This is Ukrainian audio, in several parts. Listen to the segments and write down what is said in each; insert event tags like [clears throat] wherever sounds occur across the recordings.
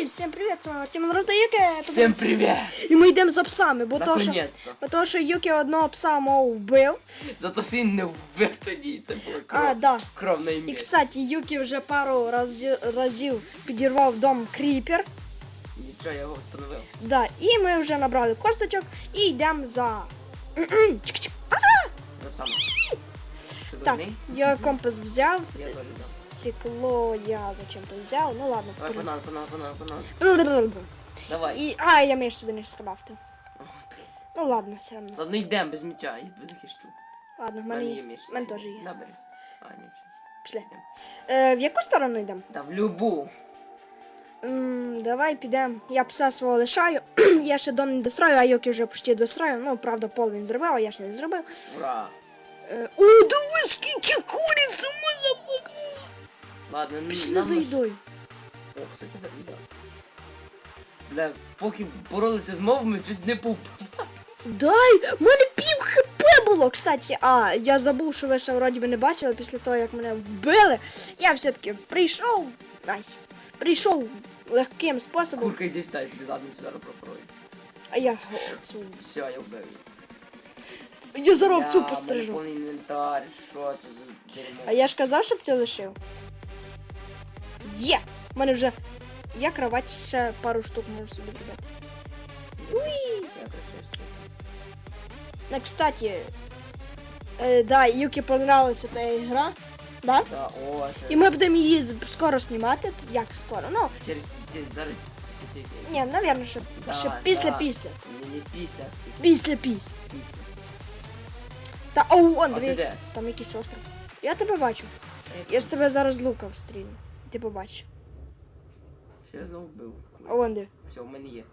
Уй, всім привіт, з вами Артем Роздаєке. Всем привет! І ми йдемо за псами, бо то, що, Наконец-то. бо то, що Юкі одного пса мов вбив. Зато він не вбив тоді, це було кров. А, да. кровна І, ім'я. кстати, Юкі вже пару разів, разів підірвав дом Кріпер. Нічого, я його встановив. Да, і ми вже набрали косточок і йдемо за. [clears throat] Чик-чик. Так, дурний? я компас взяв. Я теж взяв. Стекло я зачем-то взяв. Ну ладно. Давай, панал, панал, панал, панал. Давай. І. А, я між собі не. Ти. Ну ладно, все одно. Ладно, йдем без м'яча, я захищу. Ладно, в мене є. в мене теж є. Набери. А, нічого. Пішли. Е, в яку сторону йдемо? Та в любу. М, давай підемо. Я пса свого лишаю. [clears throat] я ще дом не дострою, а Йокі вже почти дострою. Ну, правда, пол він зробив, а я ще не зробив. Ура. Е, О, диви, скільки куриць, мазафака! Ладно, н- Пішли за наш- їдою. О, кстати, да, да. Бля, поки боролися з мовами, чуть не пуп. Дай! В мене пів хп було, кстати. А, я забув, що ви ще вроді би не бачили після того, як мене вбили. Я все-таки прийшов. Ай, прийшов легким способом, Курка йди сюди, я тобі задницю зараз пропорую. а я цю. Все, я вбив. Я зараз цю пострижу. інвентар, що це за дерьмо? А я ж казав, щоб ти лишив. Є! У мене вже. Я кровать ще пару штук можу собі зробити. Уй! Ну, кстати, е, да, Юкі понравилася та ігра. Да? Да, о, це... І ми будемо її скоро знімати. Як скоро? Ну, Через, через, зараз після цієї серії. ні, напевно, що Да, ще після да. після. Не, не після, після. Після після. після. Та оу, он, А там якийсь остров. Я тебе бачу. Я ж тебе зараз з лука встрілю. Ти побачиш. Що я знову вбив? А вон де. Все, у мене є.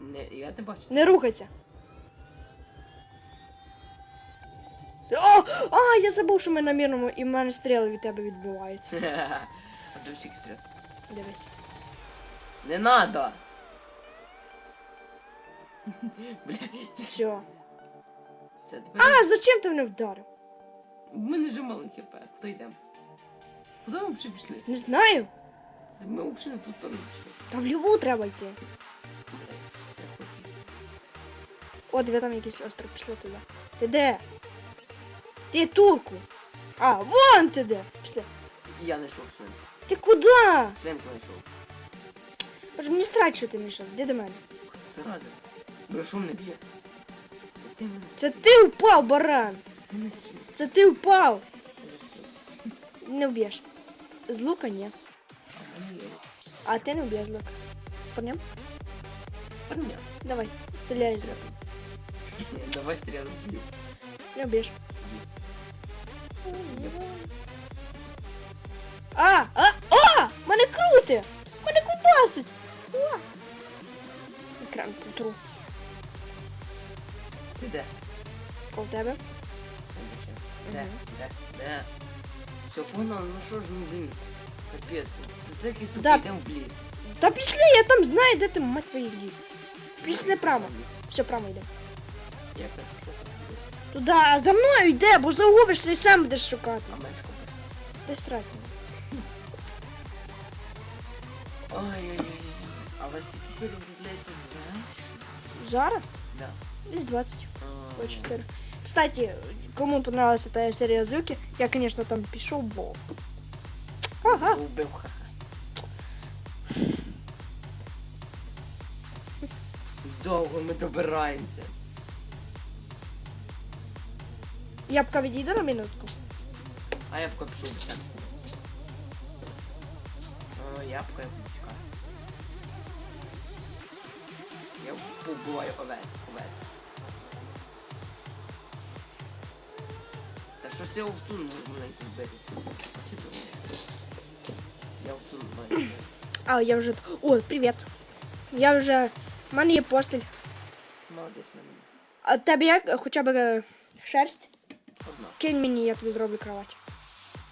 Не, я не бачу. Не рухайся. О! А, я забув, що ми на мірному і в мене стріли від тебе відбиваються. А ти всіх стріл. Дивись. Не надо! [laughs] Бля, Все. це тепер... А, зачем ти мене вдарив? У мене же мало хп. Куди йдемо? Куди ми взагалі пішли? Не знаю. Ми взагалі на ту сторону пішли. Там в ліву треба йти. Бля, все хотів. О, диви, там якийсь остров, пішли туди. Ти де? Ти турку. А, вон ти де. Пішли. Я знайшов свинку. Ти куди? Свинку знайшов. Боже, мені страшно, що ти мішав. Де до мене? Ух ти, зараза. Бля, не б'є. Це ти мене. Це ти впав, баран. Ти не стріл. Це ти впав. Я. Не вб'єш. З лука ні. А в мене є. А ти не вб'єш з лука. З парнем? Парня. Давай, стріляй. Стріляй. Давай стріляй. б'ю. Не вб'єш. А, а, а! Мене крути! Мене кудасить! О! Екран потру. Ти де? Кол тебе. Де? Мгм. Де? Де? Все, погнали, ну що ж, ну блін. Капець. Це це якийсь тупий, Да. йдемо в ліс. Та після я там знаю, де ти мать твої ліс. В ліс. Все, прямо йде. Я якраз пішов там в ліс. Туди, а за мною йде, бо загубишся і сам будеш шукати. А менш компас. Дай страйк. Ой-ой-ой. А вас які серії виявляється, знаєш? Зараз? Да. Десь 20. А, по 4. Кстати, кому понравилась эта серия звуки, я, конечно, там пишу, бо... Ага. Убив ха-ха. Довго ми добираємося. Ябка відійде на минутку. А я б пішов без тебе. О, я б чекаю. Я побуваю овець, овець. що ж це овцун можу маленьку вбити? А що це? Я овцун маю. А, я вже... О, привіт. Я вже... У мене є постіль. Молодець мене. А в тебе як хоча б е, шерсть? Одна. Кинь мені, я тобі зроблю кровать.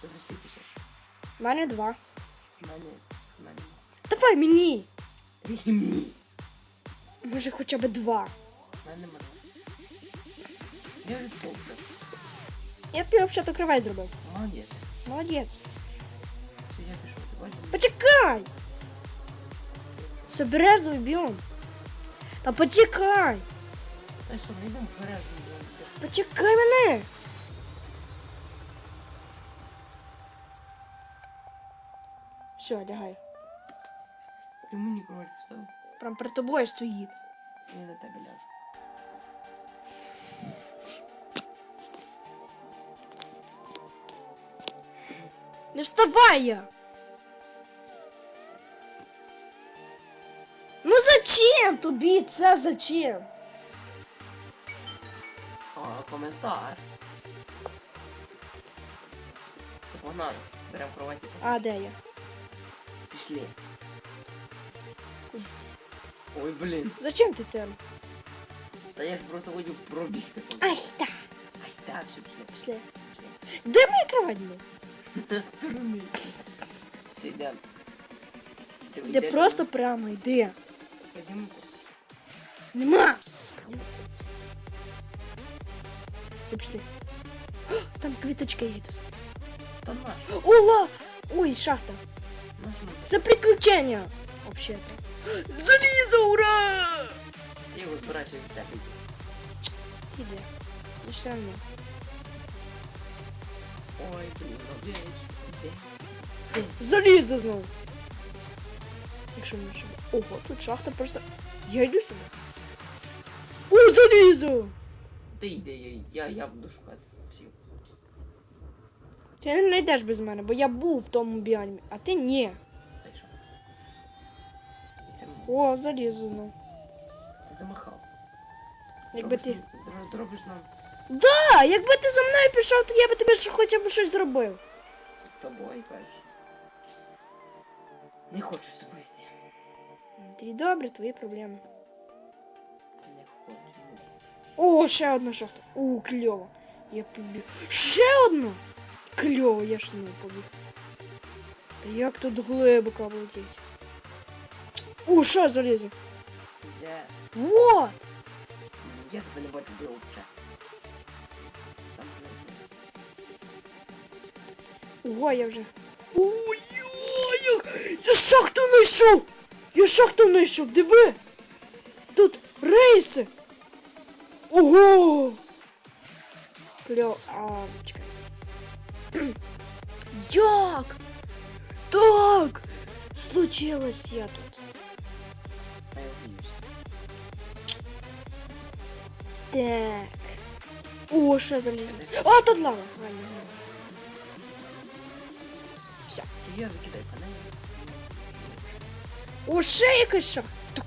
Добре сіпі щас. У мене два. В мене. В мене. Давай мені! Рівні. Може хоча б два. В мене нема. Я вже пішов вже. Я тобі взагалі кровать зробив. Молодець. Молодець. Все, я пішов. Давай. Почекай! Це березовий біом. Та почекай! Та що, ми йдемо вперед. Почекай мене! Все, лягай. Ти мені кровать поставив. Прям перед тобою стоїть. Я на тебе ляжу. Не вставай я! Ну зачем тобі це зачем? А, коментар. Все, погнали. Беремо. А, де я? Пішли. Ой, блін. Зачем ти там? Та я ж просто хотів пробігти. Ай, да. Ай, так, все, пішли. Пішли. Пішли. Де моя кровать була? Сторони. Все, йдемо. Ти Де йдеш, просто прямо йди. Йдемо просто. Нема! Все, пішли. О, Там квіточки є тут. Та наш. Ола! Ой, шахта. Наш ми. Це приключення. Вообще-то. Залізо, ура! Ти його збираєшся від тебе йти. Іде. І все одно. Ой, блін, овечки. Де? Залізо знову. Якщо не. Ого, тут шахта просто. Я йду сюди. О, залізо! Ти йди, я, я, я буду шукати всіх. Ти не знайдеш без мене, бо я був в тому біомі, а ти ні. Та й що? О, залізо знову. Ти замахав. Якби Зробиш ти. нам- зро- Зробиш нам Да, якби ти за мною пішов, то я би тобі ще хоча б щось зробив. з тобою, кажеш. Не хочу з тобою йти. Ти добре, твої проблеми. Не хочу. О, ще одна шахта. О, кльово. Я побіг. Ще одна! Кльово, я ж не побіг. Та як тут глибоко облетіть? О, ще залізо. Я, Вот! я тебе не бачу де взагалі. Ого, я вже. Ой, ой, я шахту знайшов! Я шахту знайшов, диви! Тут рейси! Ого! Кльо... А, чекай. [clears throat] Як? Так! Случилось я тут. Так. О, ще залізо. А, тут лава. Ладно, ладно.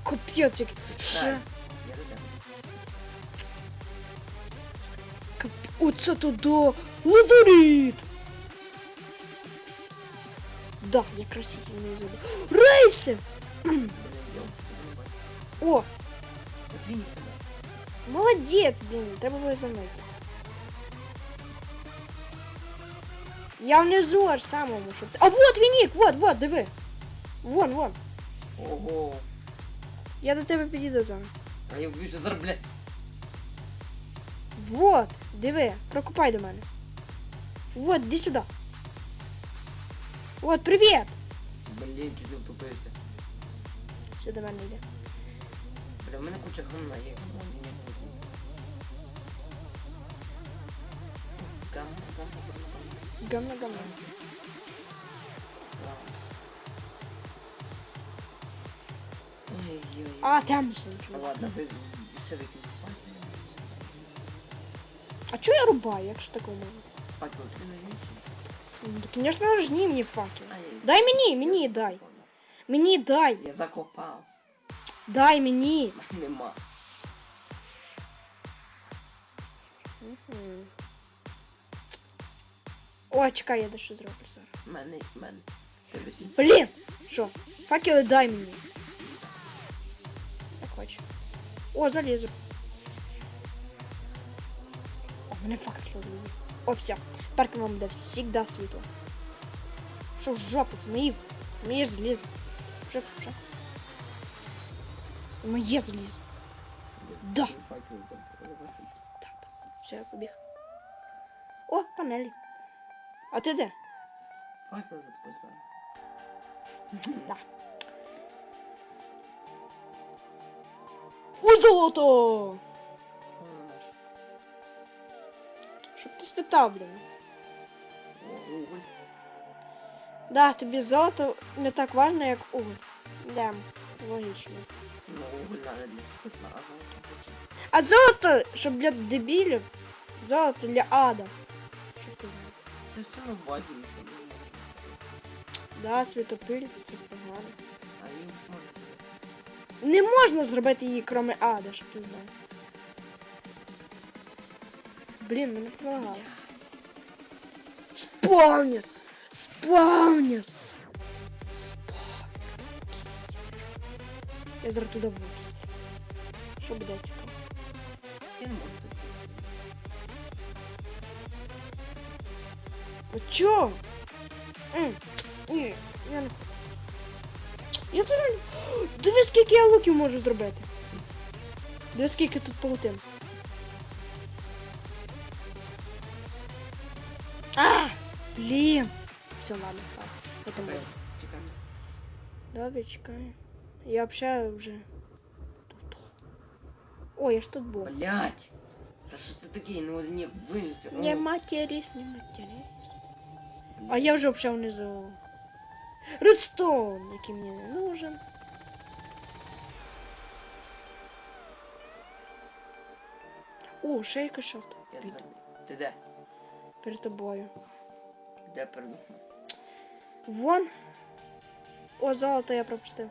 Капець як. Ще. Так, Я до тебе. Кап... Оце туди. Лазарит. Да, я красительный зубы. Рейси! Блін, я вже не бачу. О, От він їх не бачу. молодець, блін, треба було за мною. Я внизу аж самому, щоб... ти- А вот вінік, вот, вот, диви. Вон, вон. Ого. Я до тебе підійду зараз. А я більше зараз, блядь. Вот, диви, прокопай до мене. Вот, іди сюди. Вот, привіт! Блін, чуть не втупився. Все до мене йде. Бля, в мене куча гамна є. Гамна, Гамно, гамно. гамна. Ой-ой-ой. А, там все Ну нічого. ладно, ви все викиньте факел. А чого я рубаю, якщо такого можна? Факел тобі навіщо? Ну, так, звісно, жні мені факел. А, я- Дай мені, мені я дай. закопав. Мені дай. Я закопав. Дай мені. Нема. О, чекай, я дещо зроблю зараз. Мене, мене. Ти висіть. Блін! Що? Факели дай мені. Як хочу. О, залізу. О, мене факел влізу. О, все. Тепер вам буде завжди світло. Що в жопу. Це моє залізо. Вже, вже. Моє залізо. Да. Так, так. Все, я побіг. О, панелі. А ти де? Факел за тобою збирав. Да. У золото! Щоб ти спитав, блін. О, уголь. Да, тобі золото не так важно, як уголь. Да, логічно. Ну, уголь надо для світла, а золото. А золото, щоб для дебілів, золото для ада. Ти все воді нічого не може. Да, світопиль, це погано. А він ж може. Не можна зробити її, кроме ада, щоб ти знав. Блін, мене пролагало. Спавнер! Спавнер! Спавнер. Я зараз туди буду. Що буде цікаво? Може тут. бути. Ну чо? М, Ні, я не хочу. Я тут... не- Диви, скільки я луків можу зробити. Диви, скільки тут паутин. А! Блін! Все, ладно, ладно. Это Чекай, моє. чекай. Добре, чекаю. Я вообще вже тут. О, я ж тут був. Блять! Та що це таке? Ну от ні, вилізти. О, Не матерись, не матерись. А я вже взагалі внизу. Редстоун, який мені не нужен. О, ще Під- тебе- Ти де? Перед тобою. Де перед? Вон. О, золото я пропустив.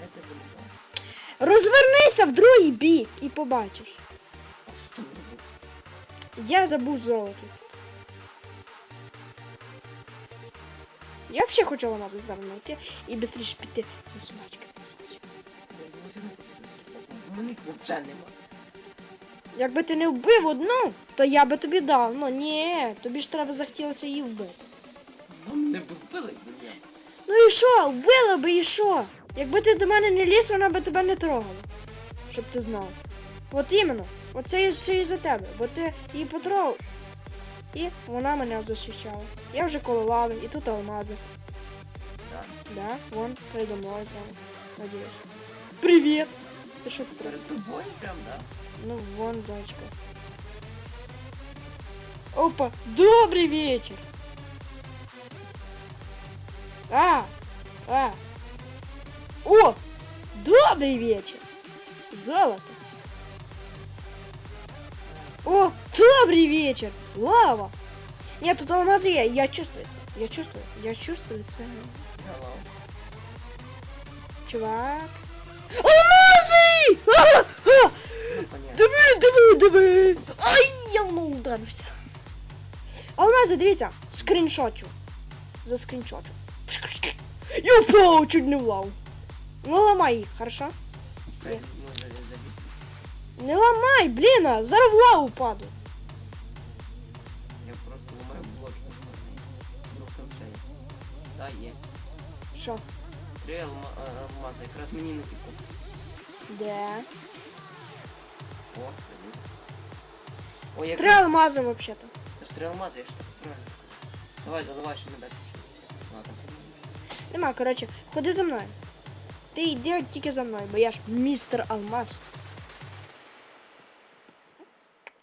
Я тебе не бачу. Розвернися в другий бік і побачиш. Я забув золото Я думаю, що не хочу. У мене їх взагалі нема. Якби ти не вбив одну, то я би тобі дав. Ну ні, тобі ж треба захотілося її вбити. Ну мене б вбили, бля. Ну і що? Вбила би і що? Якби ти до мене не ліз, вона би тебе не трогала. Щоб ти знав. От іменно. Оце і все із-за тебе. Бо ти її потрогав. І вона мене захищала. Я вже коло лави, і тут алмази. Так. Да, вон передо мною прямо. Надіюсь. Привіт! Ти що тут робиш? Перед тобою прям, да? Ну, вон зайчка. Опа, добрый вечер. А, а. О, добрый вечер. Золото. О, добрый вечер. Лава. Нет, тут алмазы я, я чувствую это. Я чувствую, я чувствую это. Hello. Чувак. Алмазы! А, а! Ну, понятно. Диви, диви, диви! Ай, я воно ударився. Алмази, дивіться, скріншочу. За скріншочу. Я впав, чуть не влав. Не ламай їх, хорошо? Хай може завісно. Не ламай, блін, а, зараз в лаву паду. Що? Три алма... а, алмази. Якраз мені не типу. Де? О, привіт. О, якраз... Три алмази, взагалі-то. Та ж три алмази, я ж так правильно сказав. Давай, заливай, що не дати ще. Ладно, ти не можеш. Нема, коротше, ходи за мною. Ти йди тільки за мною, бо я ж містер Алмаз.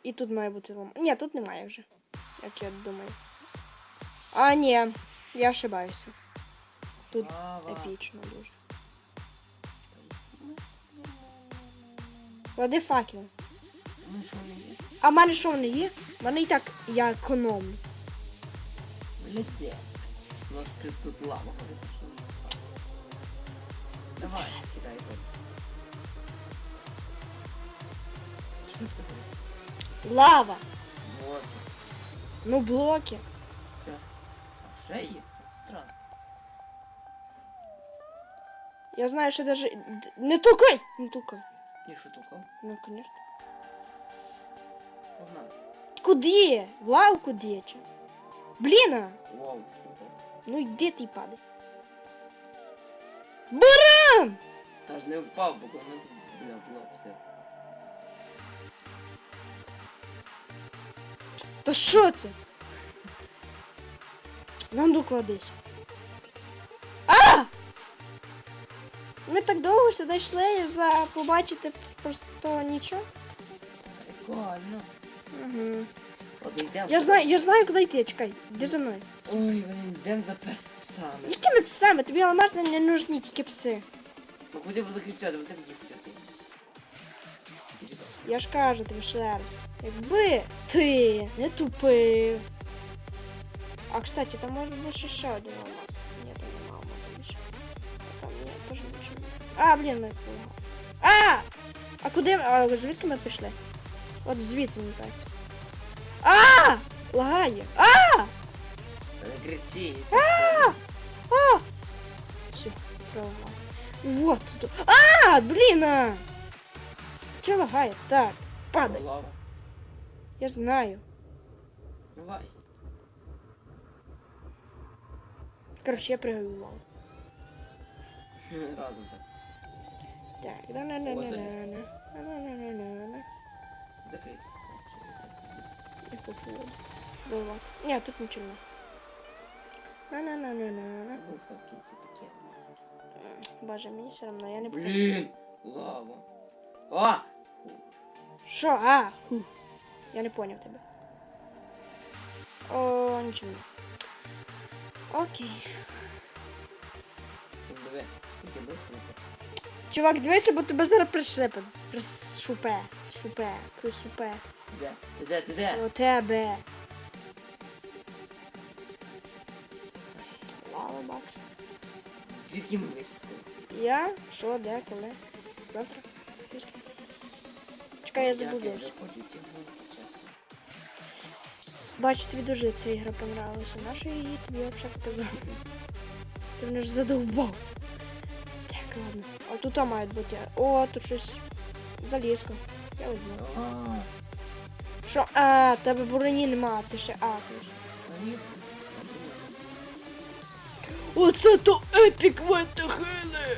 І тут має бути лом. Ні, тут немає вже. Як я думаю. А, ні, я ошибаюся. Тут епічно дуже. Клади факел. Ну не? А в мене що вони є? В мене і так я економлю. Блядь. У нас тут, лава горить. не. Давай, кидай. Що ти? Лава! Вот. Ну блоки. Все. А ще є? Странно. Я знаю, що даже. Не тукай! Не тукай. Що тукав? Ну, конечно. Погнали. Куди? В лавку дече. Блін! а! Вау, супер. Ну йди ти падай. Баран! Та ж не впав, бо воно бля, блок все. Та що це? Ну, ну Ми так довго сюди йшли за побачити просто нічого. Прикольно. Угу. Я знаю, я знаю, куди йти, чекай, йди за мною. Ой, блін, йдемо за пес псами. Якими псами? Тобі алмазні не нужні тільки пси. Ну хотя б захищати, ви так їх. Я ж кажу тобі ще раз. Якби ти не тупив. А кстати, там може бути ще один А, блін, ми. А! А куди? А звідки ми пішли? От звідси мені кажеться. А! Лагає. А! Кричи. А! А! Все, пролагало. Вот тут. А! Блін! А! Чого лагає? Так, падай. Лава. Я знаю. Давай. Короче, я прыгаю в лаву. Разом так. Так, на на на на залез. на на на на на на Закрить. Не хочу. Заливати. Ні, тут нічого. на на на на на на Був там в кінці такі алмазики. Боже, мені все одно, я не. Блін! Лава. А! Що? А! Фу. Я не поняв тебе. О, нічого. Окей. Диви. Тільки не Чувак, дивися, бо тебе зараз пришипе. Пришупе. Шупе. Пришупе. Де? Ти де? Ти де? О тебе. Лава бакс. Звідки ми вийшли? Я? Що, де, коли? Завтра? Після? Чекай, я чесно. Бачу, тобі дуже ця ігра понравилася. Наша її тобі взагалі показав. [laughs] Ти мене ж задовбав. Тут мають бути. О, тут щось. Залізка. Я візьму. Що? А, тебе броні нема, ти ще ахнеш. Оце то епік вентахили!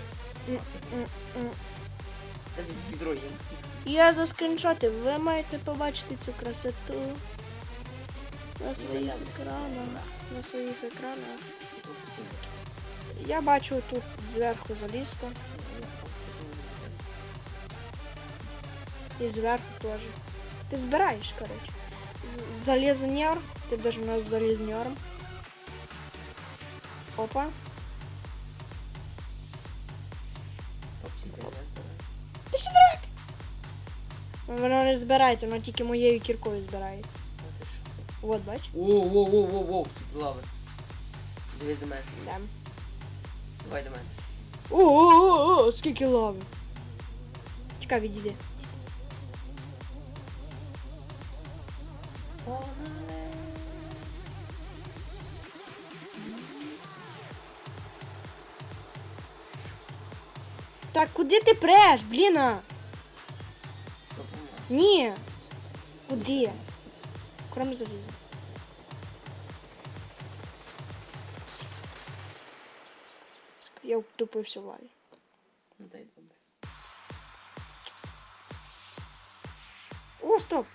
Це. Я за скріншоти, ви маєте побачити цю красоту на своїх екранах. На своїх екранах. Я бачу тут зверху залізку і зверху теж. Ти збираєш, коротше. З- Залізнер. Ти даже у нас з залізнером. Опа. Ти ще драк! Воно не збирається, воно тільки моєю кіркою збирається. От, бач. Воу, воу, воу, воу, воу, тут лави. Дивись до мене. Да. Давай до мене. О, скільки лави. Чекай, відійди. Так, куди ти преш, бліна? Ні. Куди? Кром заліза. Я втупився в лаві. Ну дай добре. О, стоп!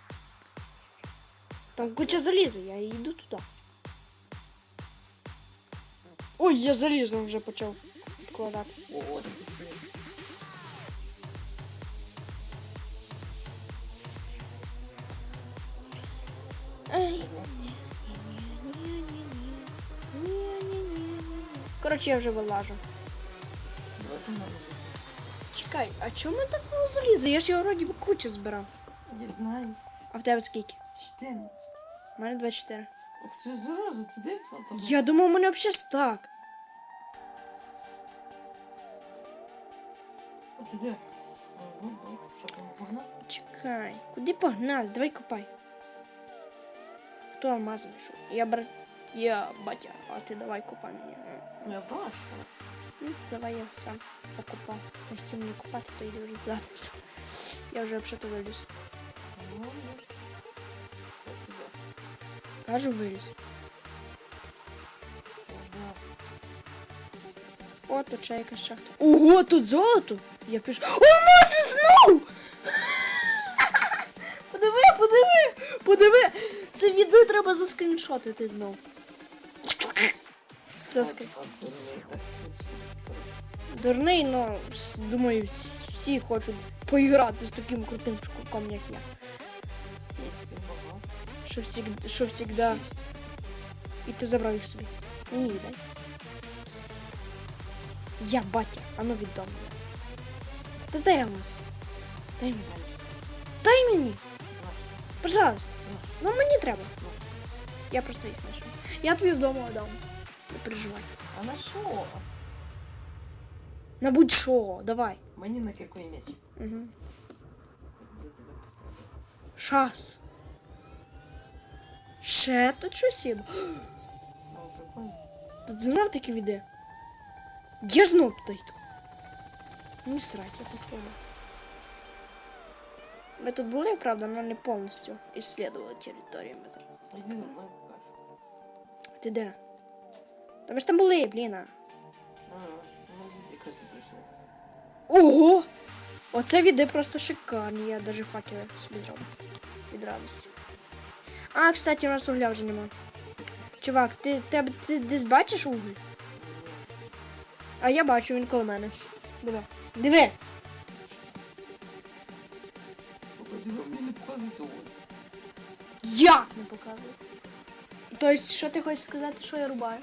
Там куча заліза, я йду туди. Ой, я залізом вже почав відкладати. О, о, Коротше, я вже вилажу. Чекай, а чому ми так мало заліза? Я ж його вроді кучу збирав. Не знаю. А в тебе скільки? 14. У мене 24. Ух ти, зараза, ти де там? Я думав, у мене взагалі стак. А ти де? Там погнали? Чекай, куди погнали? Давай копай. Хто алмаз знайшов? Я брат. Я батя, а ти давай копай мені. Ну я бачу. Ну, давай я сам покупав. Не хотів мені купати, то йди вже задницю. Я вже взагалі виліз. Кажу, виліз. О, тут ще якась шахта. Ого, тут золото! Я пішов. О, може знов! [laughs] Подиви, подиви, подиви! Це відео треба заскріншотити знов. Коротше. дурний, но думаю, всі хочуть поіграти з таким крутим чуваком, як я. Що всегда, що всегда. І ти забрав їх собі. Мені віддай. Я батя, а ну віддам мені. Та дай я. Дай мені. Дай мені, пожалуйста. Ну мені треба. Я просто їх знайшов. Я тобі вдома дам. Переживай. А на що? На будь-що, давай. Мені на і м'яч. Угу. Шас. Ще тут щось є. Ну, прикольно. Тут знов таки віде. Я знов туди йду. Не срать, я тут ходити. Ми тут були, правда, але не повністю ісследували територію. Іди за мною. Ти де? Та ми ж там були, блін. а. Ну якраз прийшли. Ого! Оце віде просто шикарні, я даже факели собі зроблю. Від радості. А, кстати, у нас угля вже нема. Чувак, ти, тебе, ти десь бачиш уголь? А я бачу, він коло мене. Диви. Диви! Мені не показується ой. Як не показується? Тобто, що ти хочеш сказати, що я рубаю?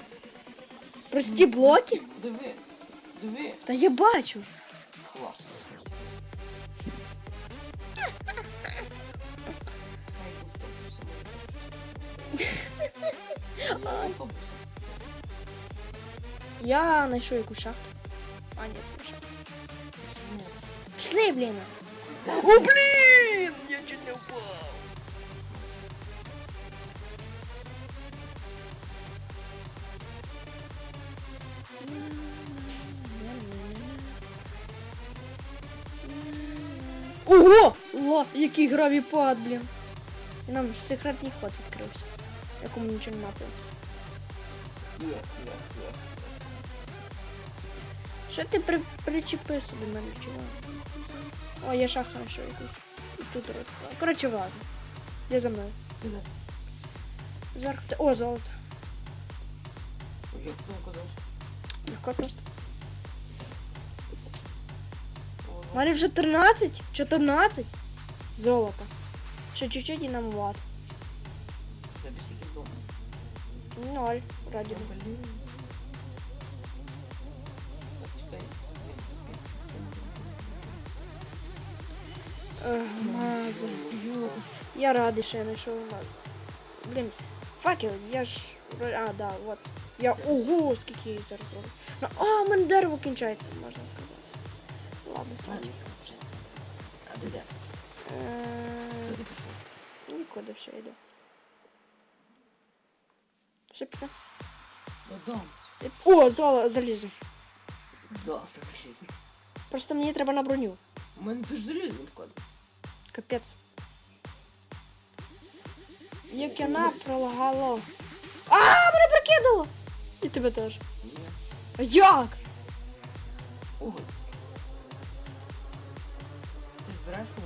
Прості блоки? Диви. Диви. Та я бачу. Класно. просто. Я йду автобусом. Я йду автобусом. чесно. Я знайшов якусь шахту. А, ні, це не шахта. Пішли. Пішли, блін. Куда? О, блін! Я чуть не впав. Ла, який гравіпад, блін. І нам секретний ход відкрився. Якому нічого не матиметься. Хе, хе, хе. Що ти при, причепив собі мене чого? О, я шахту знайшов якусь. І тут родство. Коротше, влазим. Де за мною? Зверху. О, золото. Легко просто. У мене вже 13, 14 золото. Ще чуть-чуть і нам влад. Тебе скільки вдома? Ноль, вроді би. Блін. Так, маза. Я радий, що я знайшов маза. Блін, факел, я ж. А, да, вот. Я ого, скільки я зараз роблю. Ну, а, у мене дерево кінчається, можна сказати. Ладно. Смотри. А ти де? Е? Нікуди все йде. Все О, золо, залізо. Золото залізне. Просто мені треба на броню. У мене дуже залізно вкладається. Капець. Як вона пролагало. А, мене прокидало! І тебе теж. А як? Ти збираєш мою?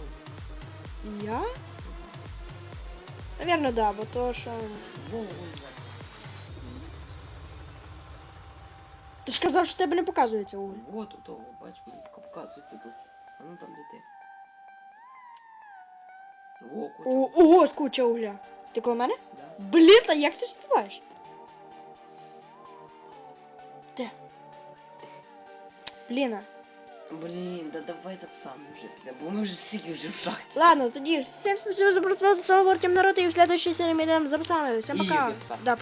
Я? Наверно, да, бо то, що. Ой, Ти ж казав, що тебе не показується уголь. Вот того, бач, показується тут. А ну там де ти. Во, куча. О, ого, з куча угля. Ти коло мене? Да. Блін, а як ти співаєш? Де? Блін. а. Блін, да давай записаємо вже підемо, бо ми вже сиділи вже в шахті. Ладно, тоді всем спасибо за просмотр, с вами Артем Народ, и в следующей серии мы идем за. Всем пока. Да. Да,